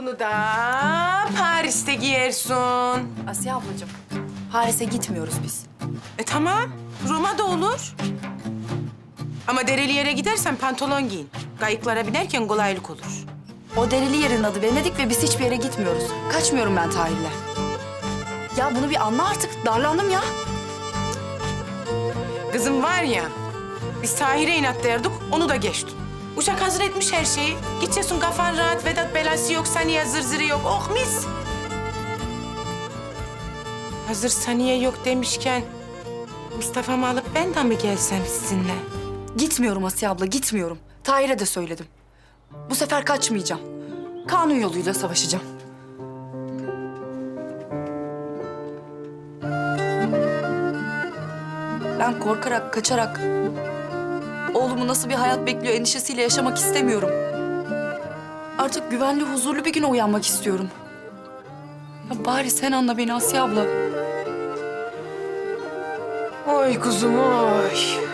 Bunu da Paris'te giyersin. Asiye ablacığım, Paris'e gitmiyoruz biz. E tamam, Roma da olur. Ama dereli yere gidersen pantolon giyin. Kayıklara binerken kolaylık olur. O dereli yerin adı Venedik ve biz hiçbir yere gitmiyoruz. Kaçmıyorum ben Tahir'le. Ya bunu bir anla artık. Darlandım ya. Kızım var ya, biz Tahir'e inatlayardık, onu da geçtim. Uşak hazır etmiş her şeyi. Gideceksin kafan rahat, Vedat belası yok, Saniye zırzırı yok. Oh mis! Hazır Saniye yok demişken... Mustafa'mı alıp ben de mi gelsem sizinle? Gitmiyorum Asiye abla, gitmiyorum. Tahir'e de söyledim. Bu sefer kaçmayacağım. Kanun yoluyla savaşacağım. Ben korkarak, kaçarak... Oğlumu nasıl bir hayat bekliyor endişesiyle yaşamak istemiyorum. Artık güvenli, huzurlu bir güne uyanmak istiyorum. Ya bari sen anla beni Asiye abla. Oy kuzum oy.